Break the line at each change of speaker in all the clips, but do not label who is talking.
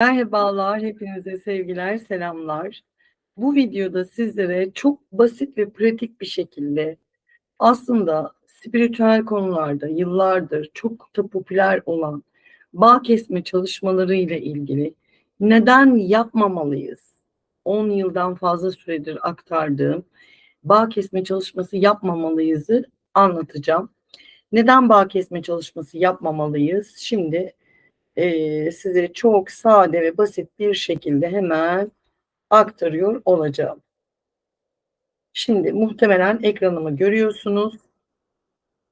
Merhabalar, hepinize sevgiler, selamlar. Bu videoda sizlere çok basit ve pratik bir şekilde aslında spiritüel konularda yıllardır çok da popüler olan bağ kesme çalışmaları ile ilgili neden yapmamalıyız? 10 yıldan fazla süredir aktardığım bağ kesme çalışması yapmamalıyızı anlatacağım. Neden bağ kesme çalışması yapmamalıyız? Şimdi e, size çok sade ve basit bir şekilde hemen aktarıyor olacağım. Şimdi muhtemelen ekranımı görüyorsunuz.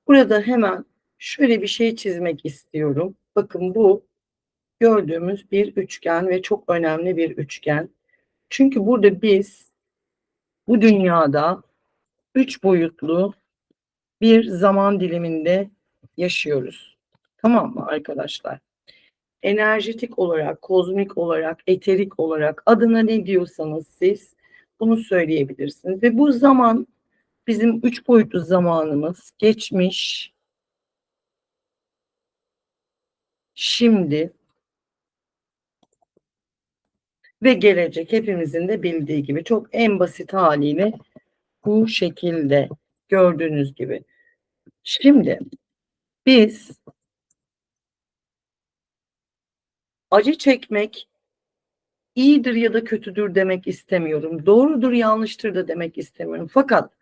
Burada hemen şöyle bir şey çizmek istiyorum. Bakın bu gördüğümüz bir üçgen ve çok önemli bir üçgen. Çünkü burada biz bu dünyada üç boyutlu bir zaman diliminde yaşıyoruz. Tamam mı arkadaşlar? Enerjetik olarak, kozmik olarak, eterik olarak adına ne diyorsanız siz bunu söyleyebilirsiniz. Ve bu zaman bizim üç boyutlu zamanımız geçmiş, şimdi ve gelecek hepimizin de bildiği gibi çok en basit haliyle bu şekilde gördüğünüz gibi. Şimdi biz acı çekmek iyidir ya da kötüdür demek istemiyorum. Doğrudur yanlıştır da demek istemiyorum. Fakat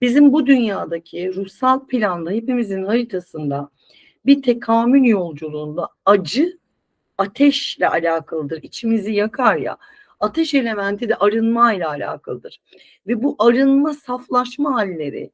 bizim bu dünyadaki ruhsal planda hepimizin haritasında bir tekamül yolculuğunda acı ateşle alakalıdır. İçimizi yakar ya. Ateş elementi de arınma ile alakalıdır. Ve bu arınma saflaşma halleri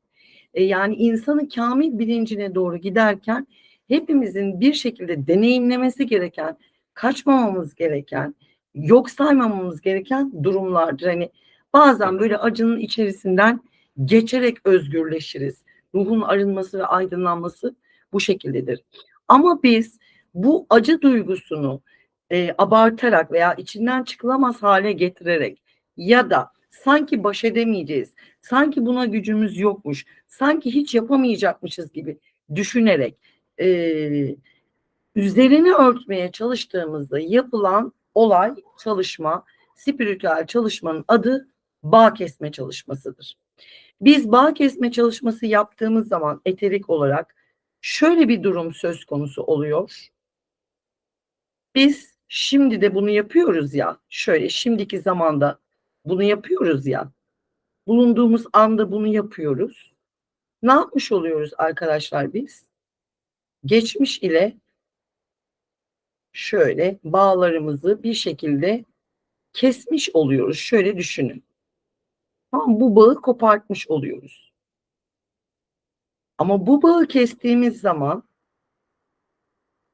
e, yani insanın kamil bilincine doğru giderken hepimizin bir şekilde deneyimlemesi gereken, kaçmamamız gereken, yok saymamamız gereken durumlardır. Hani bazen böyle acının içerisinden geçerek özgürleşiriz. Ruhun arınması ve aydınlanması bu şekildedir. Ama biz bu acı duygusunu e, abartarak veya içinden çıkılamaz hale getirerek ya da sanki baş edemeyeceğiz, sanki buna gücümüz yokmuş, sanki hiç yapamayacakmışız gibi düşünerek e, üzerini örtmeye çalıştığımızda yapılan olay, çalışma, spiritüel çalışmanın adı bağ kesme çalışmasıdır. Biz bağ kesme çalışması yaptığımız zaman eterik olarak şöyle bir durum söz konusu oluyor. Biz şimdi de bunu yapıyoruz ya, şöyle şimdiki zamanda bunu yapıyoruz ya. Bulunduğumuz anda bunu yapıyoruz. Ne yapmış oluyoruz arkadaşlar biz? Geçmiş ile şöyle bağlarımızı bir şekilde kesmiş oluyoruz. Şöyle düşünün. Tamam, bu bağı kopartmış oluyoruz. Ama bu bağı kestiğimiz zaman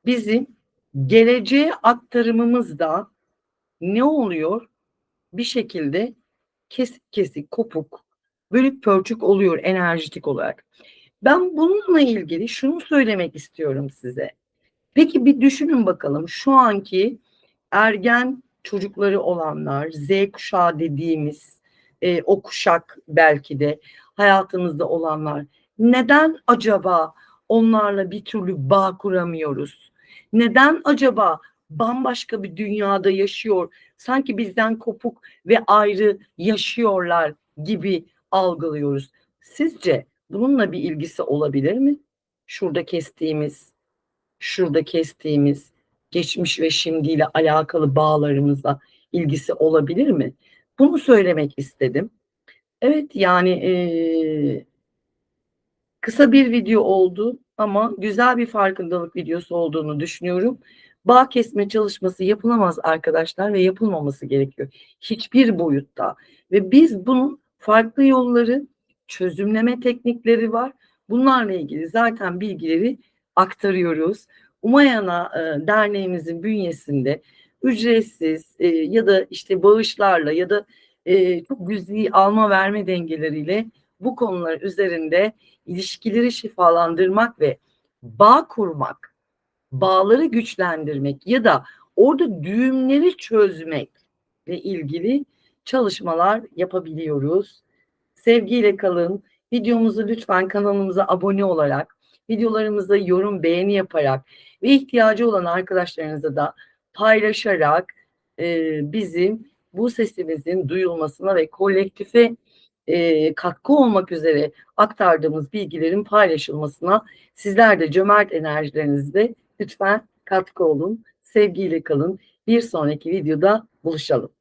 bizim geleceğe aktarımımız da ne oluyor? Bir şekilde kesik kesik, kopuk, bölük pörçük oluyor enerjitik olarak. Ben bununla ilgili şunu söylemek istiyorum size. Peki bir düşünün bakalım şu anki ergen çocukları olanlar, Z kuşağı dediğimiz e, o kuşak belki de hayatımızda olanlar neden acaba onlarla bir türlü bağ kuramıyoruz? Neden acaba bambaşka bir dünyada yaşıyor, sanki bizden kopuk ve ayrı yaşıyorlar gibi algılıyoruz? Sizce bununla bir ilgisi olabilir mi? Şurada kestiğimiz, şurada kestiğimiz geçmiş ve şimdiyle alakalı bağlarımızla ilgisi olabilir mi? Bunu söylemek istedim. Evet yani e, kısa bir video oldu ama güzel bir farkındalık videosu olduğunu düşünüyorum. Bağ kesme çalışması yapılamaz arkadaşlar ve yapılmaması gerekiyor. Hiçbir boyutta. Ve biz bunun farklı yolları, çözümleme teknikleri var. Bunlarla ilgili zaten bilgileri aktarıyoruz. Umayana e, derneğimizin bünyesinde ücretsiz e, ya da işte bağışlarla ya da e, çok güzel alma verme dengeleriyle bu konular üzerinde ilişkileri şifalandırmak ve bağ kurmak, bağları güçlendirmek ya da orada düğümleri çözmekle ilgili çalışmalar yapabiliyoruz. Sevgiyle kalın. Videomuzu lütfen kanalımıza abone olarak, videolarımıza yorum, beğeni yaparak ve ihtiyacı olan arkadaşlarınıza da paylaşarak e, bizim bu sesimizin duyulmasına ve kolektife e, katkı olmak üzere aktardığımız bilgilerin paylaşılmasına sizler de cömert enerjilerinizle lütfen katkı olun. Sevgiyle kalın. Bir sonraki videoda buluşalım.